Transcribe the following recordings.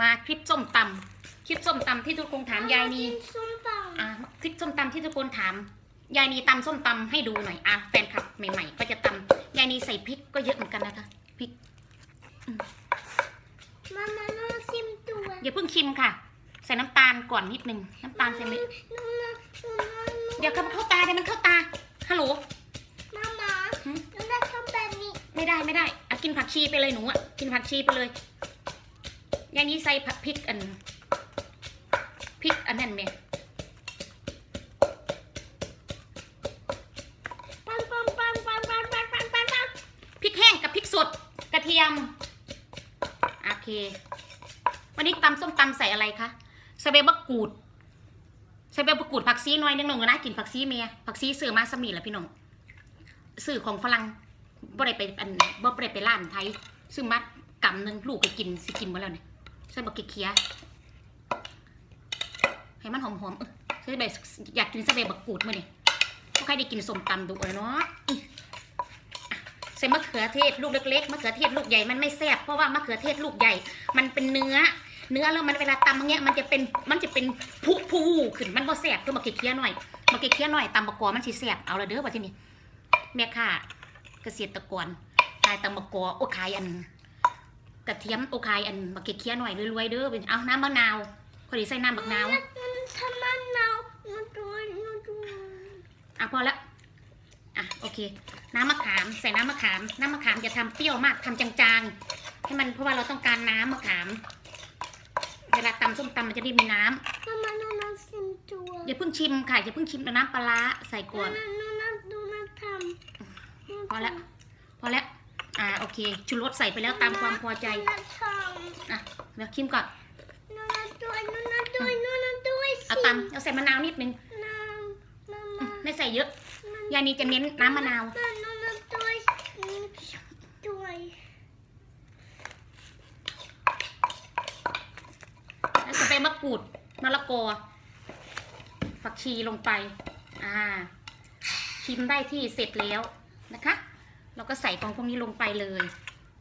มาคลิปส้มตำคลิปส้มตำที่ทุกคนถามยายนีส้มตำอะคลิปส้มตำที่ทุกคนถาม ยายนีตำส้มตำให้ดูหน่อยอะแฟนคลับใหม่ๆ ก็จะตำยายนีใส่พริกก็เยอะเหมือนกันนะคะพริกมามามาชิมตัวอย่าเพิ่งชิมค่ะ ใส่น้ำตาลก่อนนิดนึงน้ำตาลใส่ไม่นูนะนูนะเดี๋ยวครับเข้าตาเดี๋ยวมันเข้าตาฮัลโหลมามาหืมนูนะชอบแบบนี้ไม่ได้ไม่ได้อะกินผักชีไปเลยหนูอะกินผักชีไปเลย ย่ายนีใส่ผักพริกอันพริกอันนั้นไหมปังปังปังปังปังปังปังปังปังพริกแห้งกับพริกสดกระเทียมโอเค วันนี้ตำส้มตำใส่อะไรคะใส่ใบมะกรูดใส่ใบมะกรูดผักซีหน่อยนึงหนึ่งนะกินผักซีเมียผักซีซื้อมาสมีแหละพี่น้องซื้อของฝรั่งบ่ได้ไปอันบ่ได้ไปร้านไทยซื้อมากำหนึงลูกก็กินสิกินหมดแล้วเนี่ย ใส่บักเคียให้มันหอมๆเออใส่ใบอยากกินใส่ใบมะกูดมื้อนี่บ่ใครได้กินสมตำดูเลยเนาะใส่มะเขือเทศลูกเล็กๆมะเขือเทศลูกใหญ่มันไม่แซ่บเพราะว่ามะเขือเทศลูกใหญ่ มันเป็นเนื้อ เนื้อแล้วมันเวลาตำอย่างเงี้ยมันจะเป็นมันจะเป็นผุผูขึ้นมันบ่แซ่บคือมะเขือเคี้ยหน่อยมะเขือเคี้ยหน่อยตำบะกอมันสิแซ่บเอาละเด้อว่าที่นี่แม่ค่ะเกษตรกรขายตำบะกอโอ้ขายอัน กระเทียมโอ้ขายอันมะเขือเคี้ยหน่อยรวยๆเด้อเป็นเอาน้ำมะนาวคนดีใส่น้ำบักนาวทำมันหนาวมันตัวมันตัวอะพอละอะโอเค น้ำมะขามใส่น้ำมะขาม น้ำมะขามจะทำเปรี้ยวมากทำจางๆ ให้มันเพราะว่าเราต้องการน้ำมะขาม เวลาตำส้มตำมันจะได้มีน้ำมามานูนชิมตัวอย่าเพิ่งชิมค่ะอย่าเพิ่งชิมน้ำปลาร้าใส่ก่อนนูนนูนทำพอละพอแล้ว เคชูรสใส่ไปแล้วตามความพอใจนูนะทำอะเดี๋ยวชิมก่อนนูนะด้วยนูนะด้วยนูนะด้วยเอาตำเอาใส่มะนาวนิดนึงน้ำมาอืมามไม่ใส่เยอะมันยายนีจะเน้นน้ำมะนาวมานูนะด้วยด้วยแล้วใส่ใบมะกรูดมะละกอผักชีลงไป อ่าชิมได้ที่เสร็จแล้วนะคะ เราก็ใส่ของพวกนี้ลงไปเลย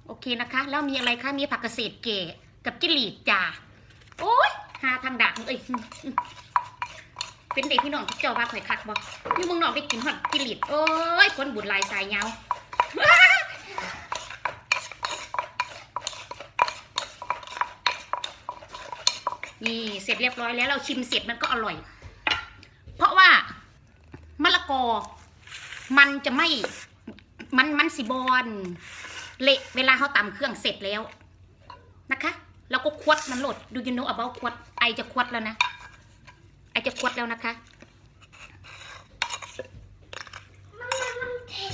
โอเคนะคะ แล้วมีอะไรคะ มีผักเกษเก๋กับจิหลีดจ่าโอ้ยหาทางดักเอ้ยเป็นเด็กพี่น้องที่เจ้าว่าข่อยคักบอกนี่มึงนอกได้กินหอดจิหลีดโอ้ยคนบุญลายสายเงานี่เสร็จเรียบร้อยแล้วเราชิมเสร็จมันก็อร่อย เพราะว่ามะละกอ มันจะไม่ มันมันสิบอนเละเวลาเขาตำเครื่องเสร็จแล้วนะคะแล้วก็ควดมันโหลดดูยูโนเอาเบาควดไอจะควดแล้วนะไอจะควดแล้วนะคะมามามันเผ็ด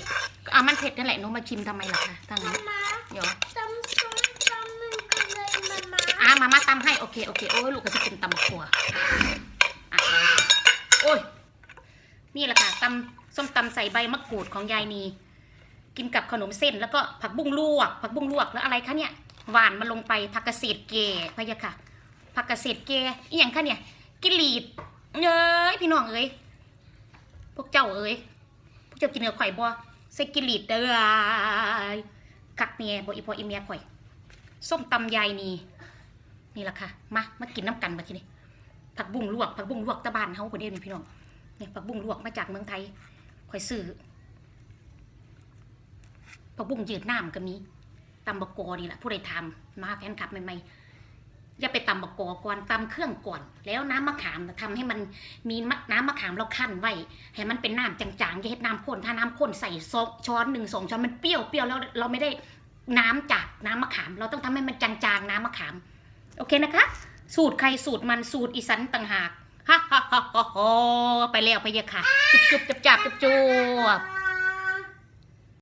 อะมันเผ็ดนั่นแหละโนมาชิมทำไมล่ะคะทางมานั้นมาเดี๋ยวตำส้มตำมันก็เลยมามาอะมามาตำให้โอเคโอเคโอ้ยลูกก็จะกินตำบักถั่วอะโอ้ยนี่แหละค่ะตำส้มตำใส่ใบมะกรูดของยายนี กินกับขนมเส้น แล้วก็ผักบุ้งลวก ผักบุ้งลวกแล้วอะไรคะเนี่ยหวานมาลงไปผักเกษตรเกพะยะค่ะผักเกษตรเกอีหยังคะเนี่ยกิลีดเอ้ยพี่น้องเอ้ยพวกเจ้าเอ้ยพวกเจ้ากินกับข่อยบ่ใส่กิลีดเด้อคักเมียบ่อีพออีเมียข่อยส้มตำยายนีนี่แหละค่ะมามากินน้ำกันมาทีนี้ผักบุ้งลวกผักบุ้งลวกตะบานเฮาคนเดียวนี่พี่น้องเนี่ยผักบุ้งลวกมาจากเมืองไทยข่อยซื้อ ผักบุ้งยืดน้ำก็มีตำบกกอนี่แหละผู้ใดทำมาแฟนคลับใหม่ๆอย่าไปตำบกกอก่อนตำเครื่องก่อน แล้วน้ำมะขามทำให้มันมีน้ำมะขามเราขั้นไว้ให้มันเป็นน้ำจางๆอย่าเฮ็ดน้ำข้นถ้าน้ำข้นใส่ซอช้อนหนึ่งสองช้อนมันเปรี้ยวเปรี้ยวแล้วเราไม่ได้น้ำจากน้ำมะขาม เราต้องทำให้มันจางๆ น้ำมะขาม โอเคนะคะ สูตรใครสูตรมันสูตรอีสันต่างหากฮ่าฮ่าฮ่าฮ่าไปแล้วไปเยอะค่ะจุบจุบจับจับจุบจุบ